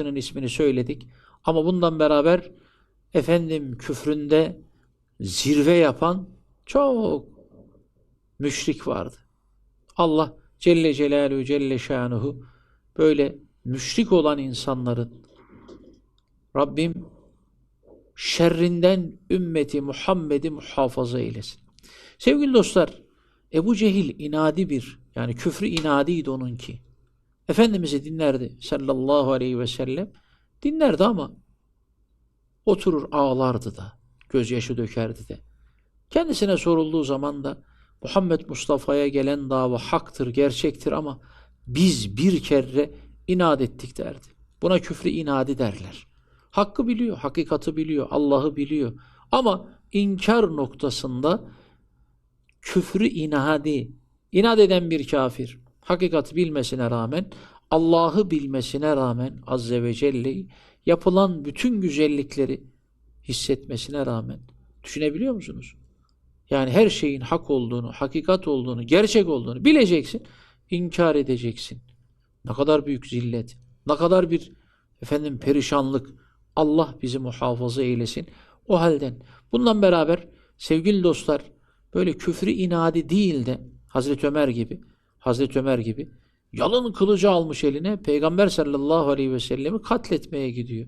birkaçının ismini söyledik. Ama bundan beraber efendim küfründe zirve yapan çok müşrik vardı. Allah Celle Celaluhu Celle Şanuhu böyle müşrik olan insanların Rabbim şerrinden ümmeti Muhammed'i muhafaza eylesin. Sevgili dostlar, Ebu Cehil inadi bir, yani küfrü inadiydi onunki. Efendimiz'i dinlerdi sallallahu aleyhi ve sellem. Dinlerdi ama oturur ağlardı da, gözyaşı dökerdi de. Kendisine sorulduğu zaman da Muhammed Mustafa'ya gelen dava haktır, gerçektir ama biz bir kere inat ettik derdi. Buna küfrü inadi derler. Hakkı biliyor, hakikati biliyor, Allah'ı biliyor. Ama inkar noktasında küfrü inadi, inat eden bir kafir, hakikati bilmesine rağmen, Allah'ı bilmesine rağmen Azze ve Celle'yi yapılan bütün güzellikleri hissetmesine rağmen düşünebiliyor musunuz? Yani her şeyin hak olduğunu, hakikat olduğunu, gerçek olduğunu bileceksin, inkar edeceksin. Ne kadar büyük zillet, ne kadar bir efendim perişanlık. Allah bizi muhafaza eylesin. O halden bundan beraber sevgili dostlar böyle küfrü inadi değil de Hazreti Ömer gibi, Hazreti Ömer gibi yalın kılıcı almış eline Peygamber sallallahu aleyhi ve sellemi katletmeye gidiyor.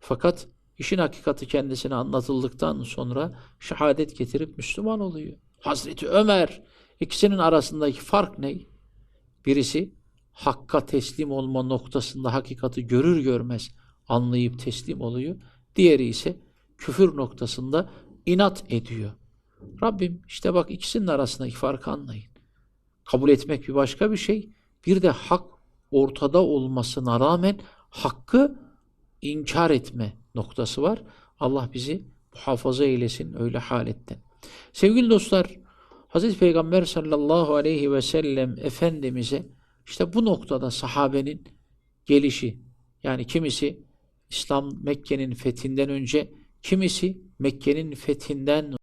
Fakat işin hakikati kendisine anlatıldıktan sonra şehadet getirip Müslüman oluyor. Hazreti Ömer ikisinin arasındaki fark ne? Birisi hakka teslim olma noktasında hakikati görür görmez anlayıp teslim oluyor. Diğeri ise küfür noktasında inat ediyor. Rabbim işte bak ikisinin arasındaki farkı anlayın. Kabul etmek bir başka bir şey. Bir de hak ortada olmasına rağmen hakkı inkar etme noktası var. Allah bizi muhafaza eylesin öyle haletten. Sevgili dostlar, Hazreti Peygamber sallallahu aleyhi ve sellem Efendimiz'e işte bu noktada sahabenin gelişi, yani kimisi İslam Mekke'nin fethinden önce, kimisi Mekke'nin fethinden